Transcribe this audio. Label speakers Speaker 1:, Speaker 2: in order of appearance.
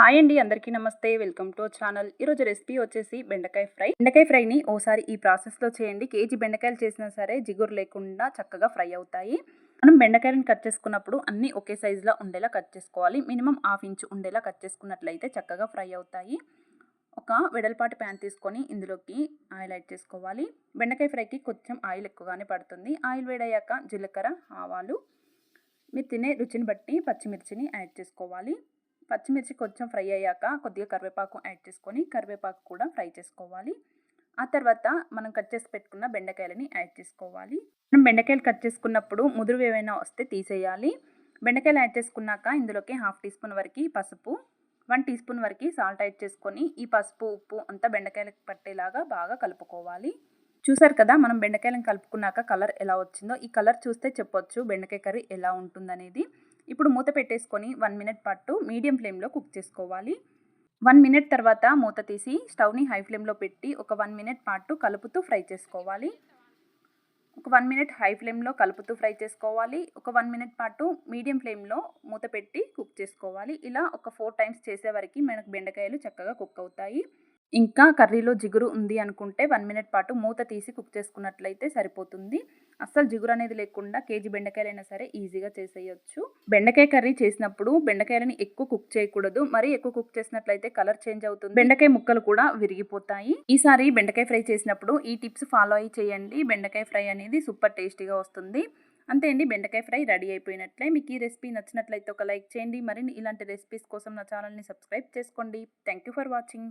Speaker 1: Hi అండి అందరికీ నమస్తే. Welcome to channel. ఈరోజు రెసిపీ వచ్చేసి బెండకాయ ఫ్రై. బెండకాయ ఫ్రైని ఓసారి ఈ ప్రాసెస్లో చేయండి. కేజీ బెండకాయలు చేసినా సరే జిగురు లేకుండా చక్కగా ఫ్రై అవుతాయి. మనం బెండకాయలను కట్ చేసుకున్నప్పుడు అన్నీ ఒకే సైజులో ఉండేలా కట్ చేసుకోవాలి. మినిమం హాఫ్ ఇంచ్ ఉండేలా కట్ చేసుకున్నట్లయితే చక్కగా ఫ్రై అవుతాయి. ఒక వెడల్పాటి ప్యాన్ తీసుకొని ఇందులోకి ఆయిల్ యాడ్ చేసుకోవాలి. బెండకాయ ఫ్రైకి కొంచెం ఆయిల్ ఎక్కువగానే పడుతుంది. ఆయిల్ వేడయ్యాక జీలకర్ర ఆవాలు. మీరు తినే రుచిని బట్టి పచ్చిమిర్చిని యాడ్ చేసుకోవాలి. పచ్చిమిర్చి కొంచెం ఫ్రై అయ్యాక కొద్దిగా కరివేపాకు యాడ్ చేసుకొని కరివేపాకు కూడా ఫ్రై చేసుకోవాలి. ఆ తర్వాత మనం కట్ చేసి పెట్టుకున్న బెండకాయలని యాడ్ చేసుకోవాలి. మనం బెండకాయలు కట్ చేసుకున్నప్పుడు ముదురు ఏమైనా వస్తే తీసేయాలి. బెండకాయలు యాడ్ చేసుకున్నాక ఇందులోకి హాఫ్ టీ స్పూన్ వరకు పసుపు వన్ టీ స్పూన్ వరకు సాల్ట్ యాడ్ చేసుకొని ఈ పసుపు ఉప్పు అంతా బెండకాయలకు పట్టేలాగా బాగా కలుపుకోవాలి. చూసారు కదా మనం బెండకాయలను కలుపుకున్నాక కలర్ ఎలా వచ్చిందో. ఈ కలర్ చూస్తే చెప్పొచ్చు బెండకాయ కర్రీ ఎలా ఉంటుందనేది. ఇప్పుడు మూత పెట్టేసుకొని వన్ మినిట్ పాటు మీడియం ఫ్లేమ్లో కుక్ చేసుకోవాలి. వన్ మినిట్ తర్వాత మూత తీసి స్టవ్ని హై ఫ్లేమ్లో పెట్టి ఒక వన్ మినిట్ పాటు కలుపుతూ ఫ్రై చేసుకోవాలి. ఒక వన్ మినిట్ హై ఫ్లేమ్లో కలుపుతూ ఫ్రై చేసుకోవాలి. ఒక వన్ మినిట్ పాటు మీడియం ఫ్లేమ్లో మూత పెట్టి కుక్ చేసుకోవాలి. ఇలా ఒక ఫోర్ టైమ్స్ చేసే వరకు మనకు బెండకాయలు చక్కగా కుక్ అవుతాయి. ఇంకా కర్రీలో జిగురు ఉంది అనుకుంటే వన్ మినిట్ పాటు మూత తీసి కుక్ చేసుకున్నట్లయితే సరిపోతుంది. అస్సలు జిగురు అనేది లేకుండా కేజీ బెండకాయలైనా సరే ఈజీగా చేసేయచ్చు. బెండకాయ కర్రీ చేసినప్పుడు బెండకాయలని ఎక్కువ కుక్ చేయకూడదు. మరి ఎక్కువ కుక్ చేసినట్లయితే కలర్ చేంజ్ అవుతుంది. బెండకాయ ముక్కలు కూడా విరిగిపోతాయి. ఈసారి బెండకాయ ఫ్రై చేసినప్పుడు ఈ టిప్స్ ఫాలో అయ్యి చేయండి. బెండకాయ ఫ్రై అనేది సూపర్ టేస్టీగా వస్తుంది. అంతే అండి. బెండకాయ ఫ్రై రెడీ అయిపోయినట్లే. మీకు ఈ రెసిపీ నచ్చినట్లయితే ఒక లైక్ చేయండి. మరిన్ని ఇలాంటి రెసిపీస్ కోసం నా ఛానల్ని సబ్స్క్రైబ్ చేసుకోండి. Thank you for watching.